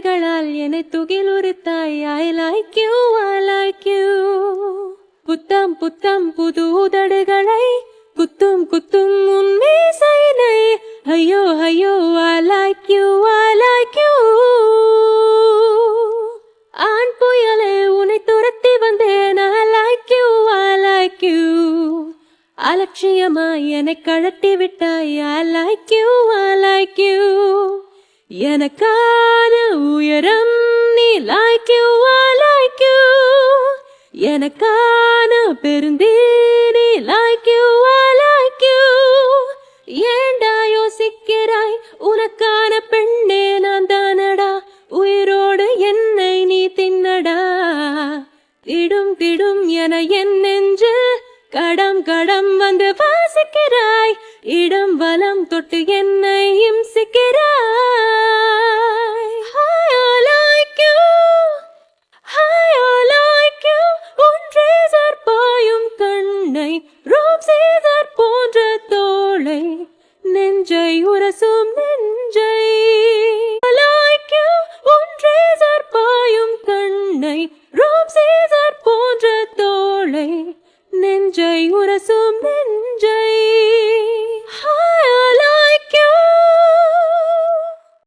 என்னை துகில் உரித்தாய் I like you I like you புத்தம் புத்தம் புது உதடுகளை குத்தும் குத்தும் உன் சைனை ஐயோ ஐயோ I like you I like you ஆண் புயலே உன்னை துரத்தி வந்தேன் I like you I like you அலட்சியமாய் என்னை கழட்டி விட்டாய் I like you I like you எனக்கான உயரம் நீ லைக் யூ லைக் யூ எனக்கான பெருந்தீனி லைக் யூ லைக் யூ ஏண்டா யோசிக்கிறாய்? உனக்கான பெண்ணே நான் தானடா. உயிரோடு என்னை நீ தின்னடா. திடும் திடும் என என் நெஞ்சு கடம் கடம் வந்து வாசிக்கிறாய். இடம் வலம் தொட்டு ரோம் செய்தற் போன்ற தோளை நெஞ்சை உரசும் நெஞ்சை